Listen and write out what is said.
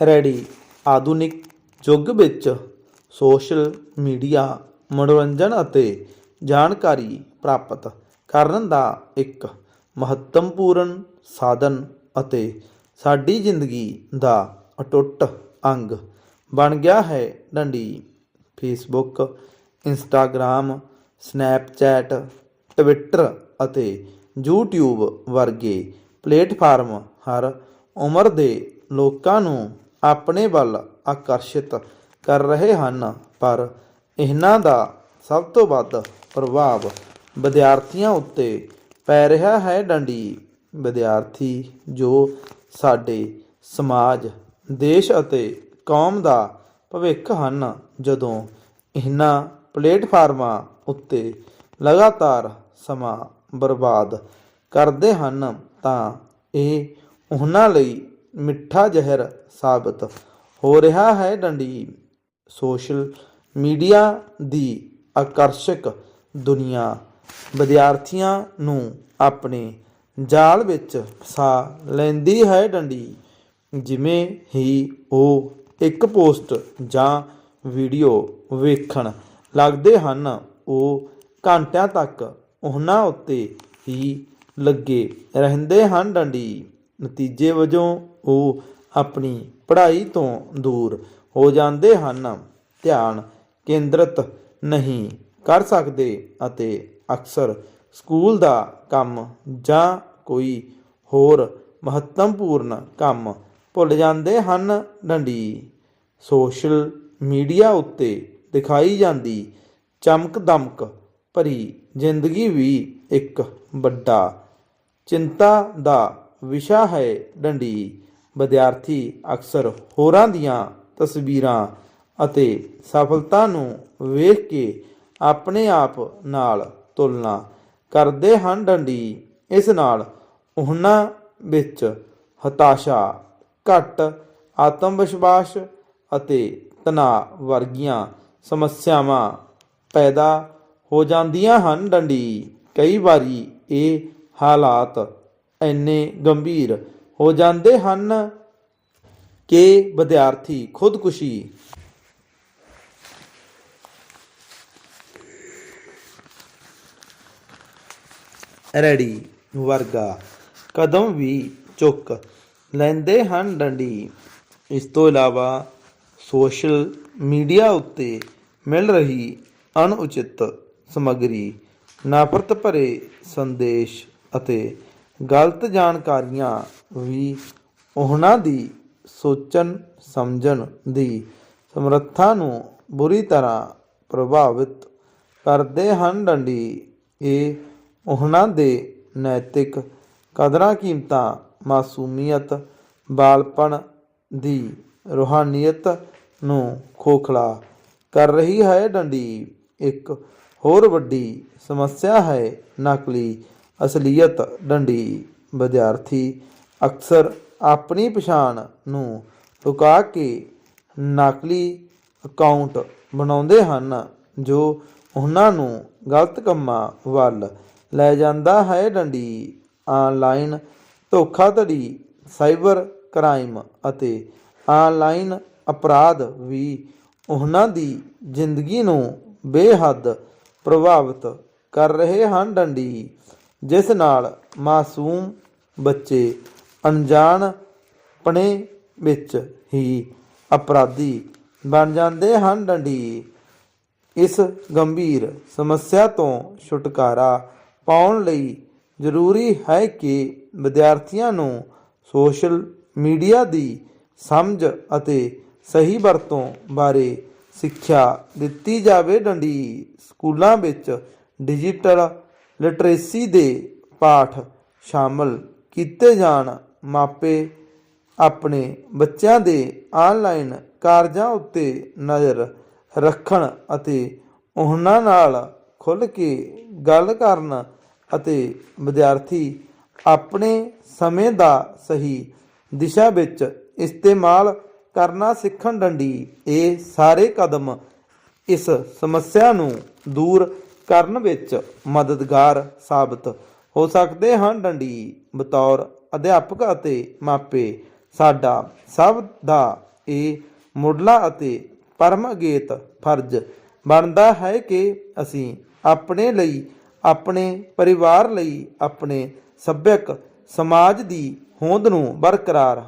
Ready. ਆਧੁਨਿਕ ਯੁੱਗ ਵਿੱਚ ਸੋਸ਼ਲ ਮੀਡੀਆ, ਮਨੋਰੰਜਨ ਅਤੇ ਜਾਣਕਾਰੀ ਪ੍ਰਾਪਤ ਕਰਨ ਦਾ ਇੱਕ ਮਹੱਤਵਪੂਰਨ ਸਾਧਨ ਅਤੇ ਸਾਡੀ ਜ਼ਿੰਦਗੀ ਦਾ ਅਟੁੱਟ ਅੰਗ ਬਣ ਗਿਆ ਹੈ ਡੰਡੀ। ਫੇਸਬੁੱਕ, ਇੰਸਟਾਗ੍ਰਾਮ, ਸਨੈਪਚੈਟ, ਟਵਿੱਟਰ ਅਤੇ YouTube ਵਰਗੇ ਪਲੇਟਫਾਰਮ ਹਰ ਉਮਰ ਦੇ ਲੋਕਾਂ ਨੂੰ ਆਪਣੇ ਵੱਲ ਆਕਰਸ਼ਿਤ ਕਰ ਰਹੇ ਹਨ, ਪਰ ਇਹਨਾਂ ਦਾ ਸਭ ਤੋਂ ਵੱਧ ਪ੍ਰਭਾਵ ਵਿਦਿਆਰਥੀਆਂ ਉੱਤੇ ਪੈ ਰਿਹਾ ਹੈ, ਡੰਡੀ। ਵਿਦਿਆਰਥੀ ਜੋ ਸਾਡੇ ਸਮਾਜ, ਦੇਸ਼ ਅਤੇ ਕੌਮ ਦਾ ਭਵਿੱਖ ਹਨ, ਜਦੋਂ ਇਹਨਾਂ ਪਲੇਟਫਾਰਮਾਂ ਉੱਤੇ ਲਗਾਤਾਰ ਸਮਾਂ ਬਰਬਾਦ ਕਰਦੇ ਹਨ, ਤਾਂ ਇਹ ਉਹਨਾਂ ਲਈ ਮਿੱਠਾ ਜ਼ਹਿਰ ਸਾਬਤ ਹੋ ਰਿਹਾ ਹੈ ਡੰਡੀ। ਸੋਸ਼ਲ ਮੀਡੀਆ ਦੀ ਆਕਰਸ਼ਕ ਦੁਨੀਆ। ਵਿਦਿਆਰਥੀਆਂ ਨੂੰ ਆਪਣੇ ਜਾਲ ਵਿੱਚ ਫਸਾ ਲੈਂਦੀ ਹੈ ਡੰਡੀ। ਜਿਵੇਂ ਹੀ ਉਹ ਇੱਕ ਪੋਸਟ ਜਾਂ ਵੀਡੀਓ ਵੇਖਣ ਲੱਗਦੇ ਹਨ, ਉਹ ਘੰਟਿਆਂ ਤੱਕ ਉਹਨਾਂ ਉੱਤੇ ਹੀ ਲੱਗੇ ਰਹਿੰਦੇ ਹਨ ਡੰਡੀ। ਨਤੀਜੇ ਵਜੋਂ ਉਹ ਆਪਣੀ ਪੜ੍ਹਾਈ ਤੋਂ ਦੂਰ ਹੋ ਜਾਂਦੇ ਹਨ। ਧਿਆਨ ਕੇਂਦਰਿਤ ਨਹੀਂ ਕਰ ਸਕਦੇ ਅਤੇ ਅਕਸਰ ਸਕੂਲ ਦਾ ਕੰਮ ਜਾਂ ਕੋਈ ਹੋਰ ਮਹੱਤਵਪੂਰਨ ਕੰਮ ਭੁੱਲ ਜਾਂਦੇ ਹਨ। ਡੰਡੀ ਸੋਸ਼ਲ ਮੀਡੀਆ ਉੱਤੇ ਦਿਖਾਈ ਜਾਂਦੀ ਚਮਕ ਦਮਕ ਭਰੀ ਜ਼ਿੰਦਗੀ ਵੀ ਇੱਕ ਵੱਡਾ ਚਿੰਤਾ ਦਾ ਵਿਸ਼ਾ ਹੈ ਡੰਡੀ। ਵਿਦਿਆਰਥੀ ਅਕਸਰ ਹੋਰਾਂ ਦੀਆਂ ਤਸਵੀਰਾਂ ਅਤੇ ਸਫਲਤਾ ਨੂੰ ਵੇਖ ਕੇ ਆਪਣੇ ਆਪ ਨਾਲ ਤੁਲਨਾ ਕਰਦੇ ਹਨ ਡੰਡੀ। ਇਸ ਨਾਲ ਉਹਨਾਂ ਵਿੱਚ ਹਤਾਸ਼ਾ, ਘੱਟ ਆਤਮ ਵਿਸ਼ਵਾਸ ਅਤੇ ਤਣਾਅ ਵਰਗੀਆਂ ਸਮੱਸਿਆਵਾਂ ਪੈਦਾ ਹੋ ਜਾਂਦੀਆਂ ਹਨ ਡੰਡੀ। ਕਈ ਵਾਰੀ ਇਹ ਹਾਲਾਤ ਇੰਨੇ ਗੰਭੀਰ ਹੋ ਜਾਂਦੇ ਹਨ ਕਿ ਵਿਦਿਆਰਥੀ ਖੁਦਕੁਸ਼ੀ ਰੈਡੀ ਵਰਗਾ ਕਦਮ ਵੀ ਚੁੱਕ ਲੈਂਦੇ ਹਨ ਡੰਡੀ। ਇਸ ਤੋਂ ਇਲਾਵਾ ਸੋਸ਼ਲ ਮੀਡੀਆ ਉੱਤੇ ਮਿਲ ਰਹੀ ਅਣਉਚਿਤ ਸਮੱਗਰੀ ਨਫ਼ਰਤ ਭਰੇ ਸੰਦੇਸ਼ ਅਤੇ ਗਲਤ ਜਾਣਕਾਰੀਆਂ ਵੀ ਉਹਨਾਂ ਦੀ ਸੋਚਣ, ਸਮਝਣ ਦੀ ਸਮਰੱਥਾ ਨੂੰ ਬੁਰੀ ਤਰ੍ਹਾਂ ਪ੍ਰਭਾਵਿਤ ਕਰਦੇ ਹਨ ਡੰਡੀ। ਇਹ ਉਹਨਾਂ ਦੇ ਨੈਤਿਕ ਕਦਰਾਂ, ਕੀਮਤਾਂ, ਮਾਸੂਮੀਅਤ, ਬਾਲਪਣ ਦੀ ਰੂਹਾਨੀਅਤ ਨੂੰ ਖੋਖਲਾ ਕਰ ਰਹੀ ਹੈ ਡੰਡੀ। ਇੱਕ ਹੋਰ ਵੱਡੀ ਸਮੱਸਿਆ ਹੈ, ਨਕਲੀ ਅਸਲੀਅਤ ਡੰਡੀ ਵਿਦਿਆਰਥੀ ਅਕਸਰ ਆਪਣੀ ਪਛਾਣ ਨੂੰ ਲੁਕਾ ਕੇ ਨਕਲੀ ਅਕਾਊਂਟ ਬਣਾਉਂਦੇ ਹਨ, ਜੋ ਉਹਨਾਂ ਨੂੰ ਗਲਤ ਕੰਮਾਂ ਵੱਲ ਲੈ ਜਾਂਦਾ ਹੈ। ਡੰਡੀ ਆਨਲਾਈਨ ਧੋਖਾਧੜੀ ਸਾਈਬਰ ਕ੍ਰਾਈਮ ਅਤੇ ਆਨਲਾਈਨ ਅਪਰਾਧ ਵੀ ਉਹਨਾਂ ਦੀ ਜ਼ਿੰਦਗੀ ਨੂੰ ਬੇਹੱਦ ਪ੍ਰਭਾਵਿਤ ਕਰ ਰਹੇ ਹਨ। ਡੰਡੀ ਜਿਸ ਨਾਲ ਮਾਸੂਮ ਬੱਚੇ ਅਣਜਾਣ ਅਣਜਾਣਪਣੇ ਵਿੱਚ ਹੀ ਅਪਰਾਧੀ ਬਣ ਜਾਂਦੇ ਹਨ ਡੰਡੀ। ਇਸ ਗੰਭੀਰ ਸਮੱਸਿਆ ਤੋਂ ਛੁਟਕਾਰਾ ਪਾਉਣ ਲਈ ਜ਼ਰੂਰੀ ਹੈ ਕਿ ਵਿਦਿਆਰਥੀਆਂ ਨੂੰ ਸੋਸ਼ਲ ਮੀਡੀਆ ਦੀ ਸਮਝ ਅਤੇ ਸਹੀ ਵਰਤੋਂ ਬਾਰੇ ਸਿੱਖਿਆ ਦਿੱਤੀ ਜਾਵੇ। ਡੰਡੀ ਸਕੂਲਾਂ ਵਿੱਚ ਡਿਜੀਟਲ ਲਿਟਰੇਸੀ ਦੇ ਪਾਠ ਸ਼ਾਮਲ ਕੀਤੇ ਜਾਣ ਮਾਪੇ ਆਪਣੇ ਬੱਚਿਆਂ ਦੇ ਆਨਲਾਈਨ ਕਾਰਜਾਂ ਉੱਤੇ ਨਜ਼ਰ ਰੱਖਣ ਅਤੇ ਉਹਨਾਂ ਨਾਲ ਖੁੱਲ੍ਹ ਕੇ ਗੱਲ ਕਰਨ ਅਤੇ ਵਿਦਿਆਰਥੀ ਆਪਣੇ ਸਮੇਂ ਦਾ ਸਹੀ ਦਿਸ਼ਾ ਵਿੱਚ ਇਸਤੇਮਾਲ ਕਰਨਾ ਸਿੱਖਣ ਡੰਡੀ ਇਹ ਸਾਰੇ ਕਦਮ ਇਸ ਸਮੱਸਿਆ ਨੂੰ ਦੂਰ ਕਰਨ ਵਿੱਚ ਮਦਦਗਾਰ ਸਾਬਤ ਹੋ ਸਕਦੇ ਹਨ। ਡੰਡੀ, ਬਤੌਰ ਅਧਿਆਪਕ ਅਤੇ ਮਾਪੇ, ਸਾਡਾ ਸਭ ਦਾ ਇਹ ਮੁੱਢਲਾ ਅਤੇ ਪਰਮ ਅਗੇਤ ਫਰਜ਼ ਬਣਦਾ ਹੈ ਕਿ ਅਸੀਂ ਆਪਣੇ ਲਈ, ਆਪਣੇ ਪਰਿਵਾਰ ਲਈ, ਆਪਣੇ ਸੱਭਿਅਕ ਸਮਾਜ ਦੀ ਹੋਂਦ ਨੂੰ ਬਰਕਰਾਰ